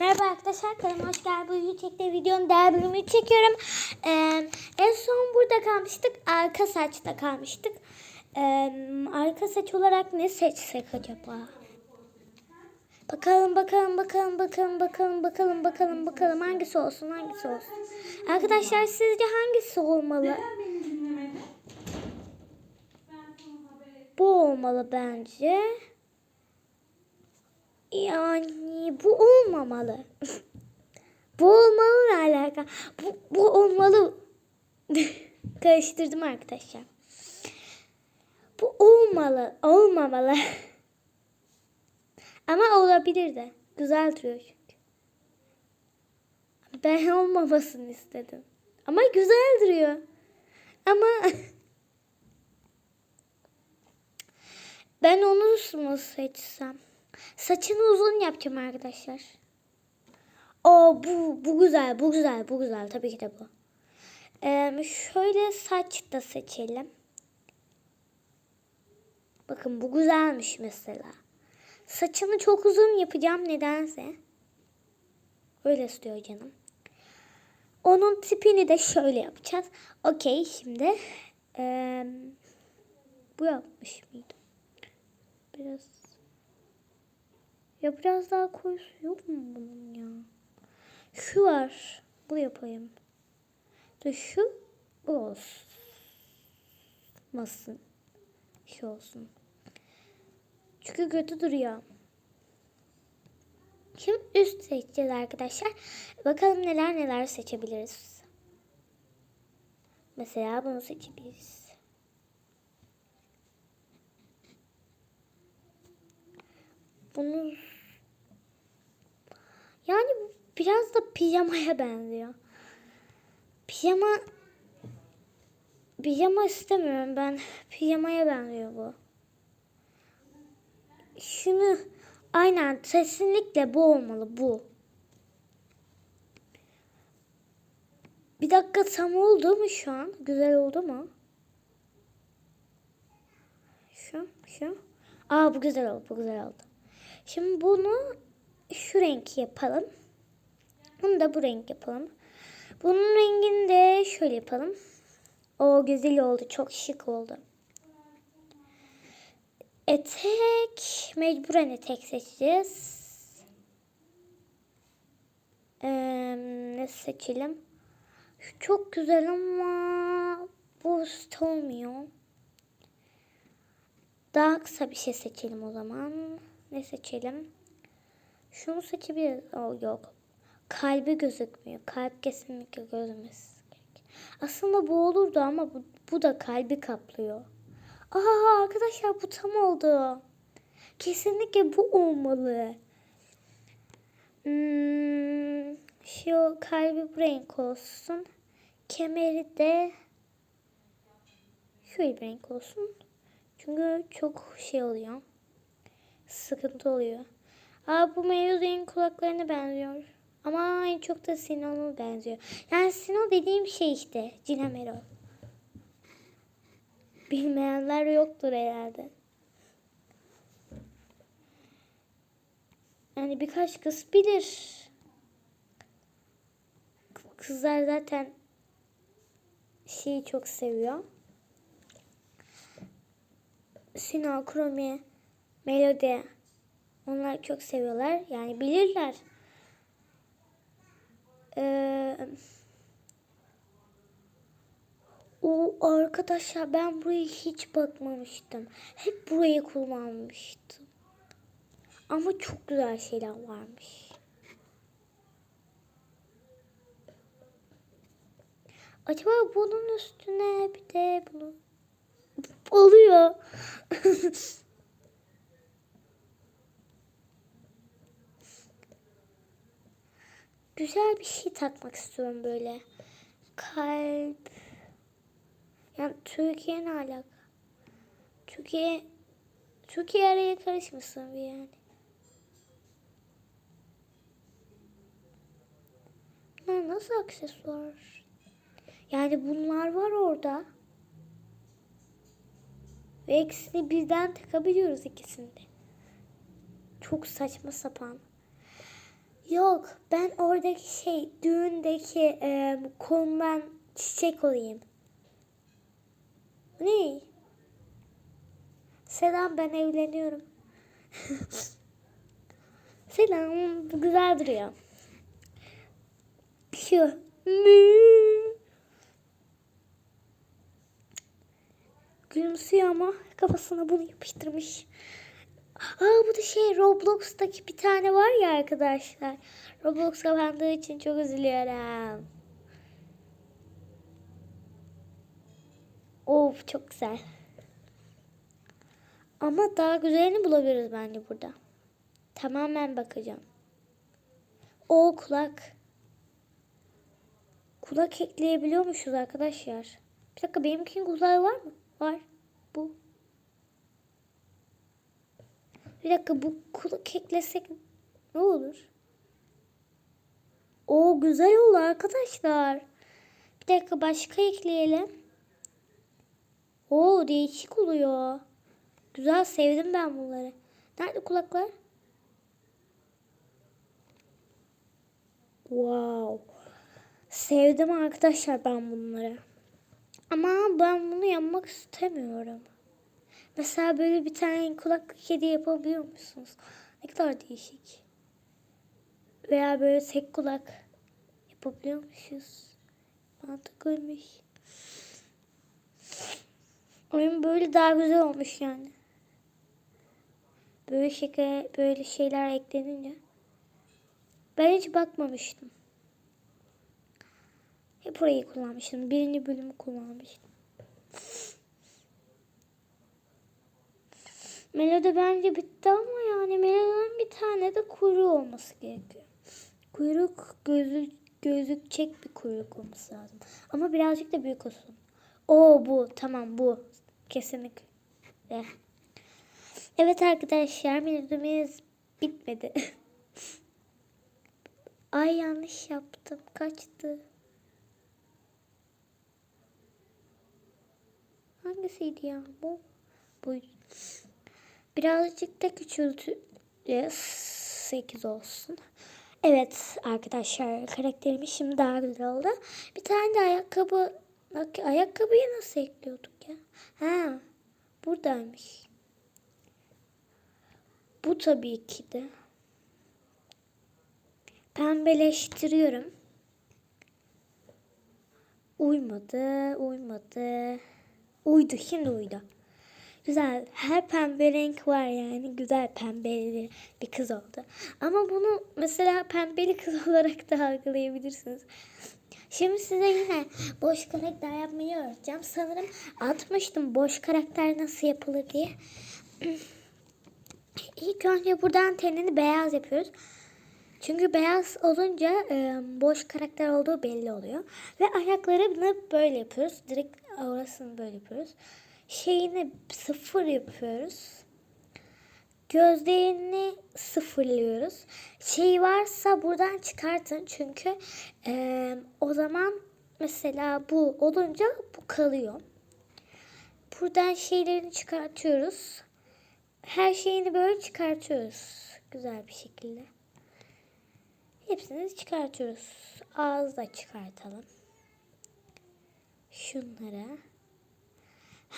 Merhaba arkadaşlar kanalıma hoş geldiniz. Bu YouTube'da videonun değer bölümünü çekiyorum. Ee, en son burada kalmıştık. Arka saçta kalmıştık. Ee, arka saç olarak ne seçsek acaba? Bakalım bakalım bakalım bakalım bakalım bakalım bakalım bakalım hangisi olsun hangisi olsun. Arkadaşlar sizce hangisi olmalı? Bu olmalı bence. Yani bu olmamalı. bu olmalı ne alaka? Bu, bu olmalı. Karıştırdım arkadaşlar. Bu olmalı. Olmamalı. Ama olabilir de. Güzel duruyor çünkü. Ben olmamasını istedim. Ama güzel duruyor. Ama ben onu mu seçsem? Saçını uzun yapacağım arkadaşlar. O bu bu güzel, bu güzel, bu güzel. Tabii ki de bu. Ee, şöyle saç da seçelim. Bakın bu güzelmiş mesela. Saçını çok uzun yapacağım nedense. Öyle istiyor canım. Onun tipini de şöyle yapacağız. Okey şimdi. Ee, bu yapmış mıydım? Biraz ya biraz daha koyusu yok mu bunun ya? Şu var. Bu yapayım. Dur şu bu olsun. Nasıl? Şu olsun. Çünkü kötü duruyor. Şimdi üst seçeceğiz arkadaşlar. Bakalım neler neler seçebiliriz. Mesela bunu seçebiliriz. Bunu yani biraz da pijamaya benziyor. Pijama pijama istemiyorum ben. Pijamaya benziyor bu. Şunu aynen kesinlikle bu olmalı bu. Bir dakika tam oldu mu şu an? Güzel oldu mu? Şu, şu. Aa bu güzel oldu, bu güzel oldu. Şimdi bunu şu renk yapalım. Bunu da bu renk yapalım. Bunun rengini de şöyle yapalım. O güzel oldu. Çok şık oldu. Etek. Mecburen etek seçeceğiz. Ee, ne seçelim? Şu çok güzel ama bu olmuyor. Daha kısa bir şey seçelim o zaman. Ne seçelim? Şunu seçebiliriz. Oh, yok. Kalbi gözükmüyor. Kalp kesinlikle gözükmesi gerek. Aslında bu olurdu ama bu, bu da kalbi kaplıyor. Aa arkadaşlar bu tam oldu. Kesinlikle bu olmalı. Hmm, şu kalbi bu renk olsun. Kemeri de şöyle bir renk olsun. Çünkü çok şey oluyor. Sıkıntı oluyor. Aa bu Meyuze'nin kulaklarına benziyor. Ama en çok da Sinon'a benziyor. Yani Sinon dediğim şey işte. Cinemero. Bilmeyenler yoktur herhalde. Yani birkaç kız bilir. Kızlar zaten şeyi çok seviyor. Sinan, Kromi, Melodi onlar çok seviyorlar. Yani bilirler. Ee, o arkadaşlar ben buraya hiç bakmamıştım. Hep burayı kullanmıştım. Ama çok güzel şeyler varmış. Acaba bunun üstüne bir de bunu oluyor. Güzel bir şey takmak istiyorum böyle. Kalp. Yani Türkiye ne alaka? Türkiye Türkiye araya karışmasın bir yani. Bunlar nasıl aksesuar? Yani bunlar var orada. Ve ikisini birden takabiliyoruz ikisini de. Çok saçma sapan. Yok ben oradaki şey düğündeki e, konudan çiçek olayım. Ne? Selam ben evleniyorum. Selam güzel duruyor. Şu. Gülümsüyor ama kafasına bunu yapıştırmış. Aa bu da şey Roblox'taki bir tane var ya arkadaşlar. Roblox kapandığı için çok üzülüyorum. Of çok güzel. Ama daha güzelini bulabiliriz bence burada. Tamamen bakacağım. O kulak. Kulak ekleyebiliyormuşuz arkadaşlar. Bir dakika benimkinin kulağı var mı? Var. Bu. Bir dakika bu kulak eklesek ne olur? O güzel oldu arkadaşlar. Bir dakika başka ekleyelim. O değişik oluyor. Güzel sevdim ben bunları. Nerede kulaklar? Wow. Sevdim arkadaşlar ben bunları. Ama ben bunu yapmak istemiyorum. Mesela böyle bir tane kulak kedi yapabiliyor musunuz? Ne kadar değişik. Veya böyle tek kulak yapabiliyormuşuz. Mantıklıymış. Oyun böyle daha güzel olmuş yani. Böyle şeker, böyle şeyler eklenince. Ben hiç bakmamıştım. Hep orayı kullanmıştım. Birinci bölümü kullanmıştım. Melodi bence bitti ama yani Melodi'nin bir tane de kuyruğu olması gerekiyor. Kuyruk gözü, gözükecek bir kuyruk olması lazım. Ama birazcık da büyük olsun. O bu tamam bu. Kesinlikle. Evet arkadaşlar Melodi'miz bitmedi. Ay yanlış yaptım. Kaçtı? Hangisiydi ya bu? Buydu. Birazcık da küçülteceğiz. 8 olsun. Evet arkadaşlar karakterimiz şimdi daha güzel oldu. Bir tane de ayakkabı Bak ayakkabıyı nasıl ekliyorduk ya? Ha buradaymış. Bu tabii ki de. Pembeleştiriyorum. Uymadı, uymadı. Uydu, şimdi uydu. Güzel. Her pembe renk var yani. Güzel pembeli bir kız oldu. Ama bunu mesela pembeli kız olarak da algılayabilirsiniz. Şimdi size yine boş karakter yapmayı öğreteceğim. Sanırım atmıştım boş karakter nasıl yapılır diye. İlk önce buradan tenini beyaz yapıyoruz. Çünkü beyaz olunca e, boş karakter olduğu belli oluyor. Ve ayaklarını böyle yapıyoruz. Direkt orasını böyle yapıyoruz. Şeyini sıfır yapıyoruz. Gözlerini sıfırlıyoruz. Şey varsa buradan çıkartın. Çünkü e, o zaman mesela bu olunca bu kalıyor. Buradan şeylerini çıkartıyoruz. Her şeyini böyle çıkartıyoruz. Güzel bir şekilde. Hepsini çıkartıyoruz. Ağız da çıkartalım. Şunları.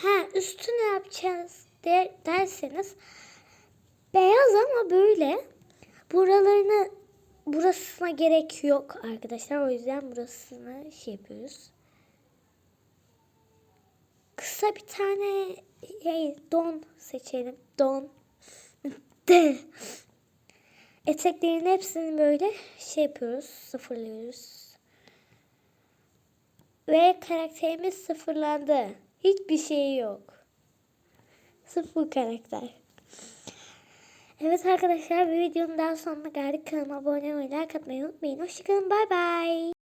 Ha üstü ne yapacağız der, derseniz beyaz ama böyle buralarını burasına gerek yok arkadaşlar. O yüzden burasını şey yapıyoruz. Kısa bir tane şey, don seçelim. Don. De. Eteklerin hepsini böyle şey yapıyoruz. Sıfırlıyoruz. Ve karakterimiz sıfırlandı. Hiçbir şey yok. Sıfır karakter. Evet arkadaşlar bir videonun daha sonuna geldik. Kanalıma abone olmayı, like atmayı unutmayın. Hoşçakalın. Bay bay.